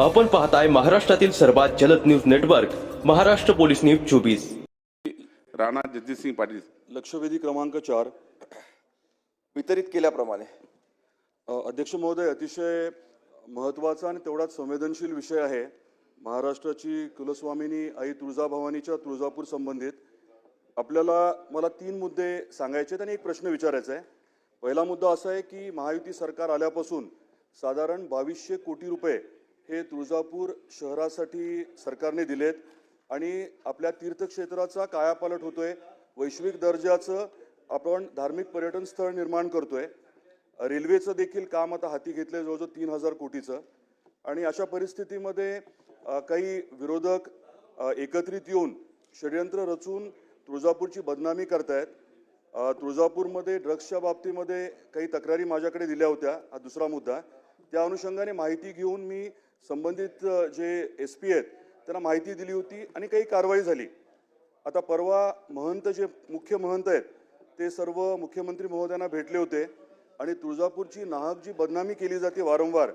आपण पाहताय महाराष्ट्रातील सर्वात जलद news network Maharashtra police news चोवीस. राणा जगजितसिंग पाटील. लक्षवेधी क्रमांक चार वितरित केल्याप्रमाणे. अध्यक्ष महोदय अतिशय महत्त्वाचा आणि तेवढाच संवेदनशील विषय आहे. महाराष्ट्राची कुलस्वामिनी आई तुळजाभवानीच्या तुळजापूर संबंधित. आपल्याला मला तीन मुद्दे सांगायचे आहेत आणि एक प्रश्न विचारायचा आहे. पहिला मुद्दा असा आहे की महायुती सरकार आल्यापासून साधारण बावीसशे कोटी रुपये हे तुळजापूर शहरासाठी सरकारने दिलेत आणि आपल्या तीर्थक्षेत्राचा कायापालट होतोय. वैश्विक दर्जाचं आपण धार्मिक पर्यटन स्थळ निर्माण करतोय. रेल्वेचं देखील काम आता हाती घेतलंय जवळजवळ तीन हजार कोटीचं. आणि अशा परिस्थितीमध्ये काही विरोधक एकत्रित येऊन षडयंत्र रचून तुळजापूरची बदनामी करतायत. तुळजापूरमध्ये ड्रग्सच्या बाबतीमध्ये काही तक्रारी माझ्याकडे दिल्या होत्या. हा दुसरा मुद्दा. त्या अनुषंगाने माहिती घेऊन मी संबंधित जे एस पी आहेत त्यांना माहिती दिली होती आणि काही कारवाई झाली. आता परवा महंत जे मुख्य महंत आहेत ते सर्व मुख्यमंत्री महोदयांना भेटले होते आणि तुळजापूरची नाहक जी बदनामी केली जाते वारंवार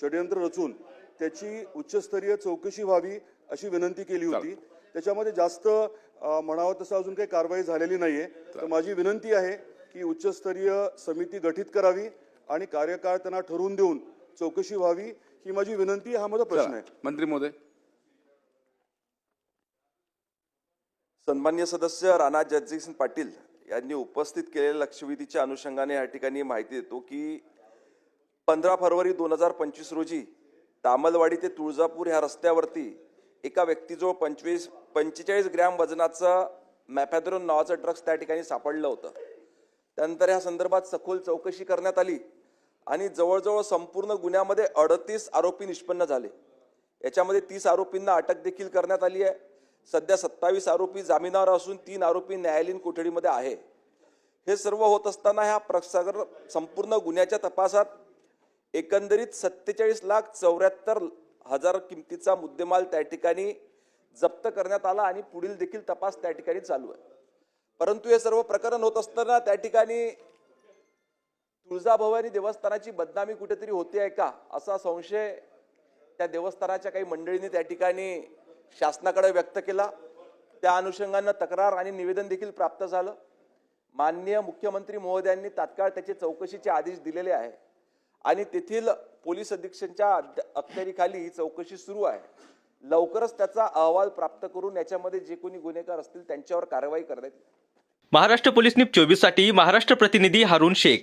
षडयंत्र रचून त्याची उच्चस्तरीय चौकशी व्हावी अशी विनंती केली होती. त्याच्यामध्ये जास्त म्हणावं तसं अजून काही कारवाई झालेली नाहीये. तर माझी विनंती आहे की उच्चस्तरीय समिती गठीत करावी आणि कार्यकाळ त्यांना ठरवून देऊन चौकशी व्हावी. ही माझी विनंती हा माझा प्रश्न आहे. मंत्री महोदय. सन्मान्य सदस्य राणा जगजितसिंग पाटील यांनी उपस्थित केलेल्या लक्षवेधीच्या अनुषंगाने या ठिकाणी माहिती देतो की पंधरा फरवरी दोन हजार पंचवीस रोजी तामलवाडी ते तुळजापूर ह्या रस्त्यावरती एका व्यक्तीजवळ पंचवीस पंचेचाळीस ग्रॅम वजनाचं मॅफॅथ्रोन नावाचं ड्रग्स त्या ठिकाणी सापडलं होतं. त्यानंतर या संदर्भात सखोल चौकशी करण्यात आली. आणि जवळजवळ संपूर्ण गुन्ह्यामध्ये अडतीस आरोपी निष्पन्न झाले. याच्यामध्ये तीस आरोपींना अटक देखील करण्यात आली आहे. सध्या सत्तावीस आरोपी जामिनावर असून तीन आरोपी न्यायालयीन कोठडीमध्ये आहे. हे सर्व होत असताना ह्या प्रसागर संपूर्ण गुन्ह्याच्या तपासात एकंदरीत सत्तेचाळीस लाख चौऱ्याहत्तर हजार किमतीचा मुद्देमाल त्या ठिकाणी जप्त करण्यात आला आणि पुढील देखील तपास त्या ठिकाणी चालू आहे. परंतु हे सर्व प्रकरण होत असताना त्या ठिकाणी तुळजाभवानी देवस्थानाची बदनामी कुठेतरी होते आहे का? असा संशय त्या देवस्थानाच्या काही मंडळींनी त्या ठिकाणी शासनाकडे व्यक्त केला. त्या अनुषंगानं तक्रार आणि निवेदन देखील प्राप्त झालं. माननीय मुख्यमंत्री महोदयांनी तात्काळ त्याचे चौकशीचे आदेश दिलेले आहे. आणि तेथील पोलीस अधीक्षकांच्या अखत्यारीखाली ही चौकशी सुरू आहे. लवकरच त्याचा अहवाल प्राप्त करून याच्यामध्ये जे कोणी गुन्हेगार असतील त्यांच्यावर कारवाई करण्यात महाराष्ट्र पोलीस न्यूज चोवीससाठी महाराष्ट्र प्रतिनिधी हारून शेख.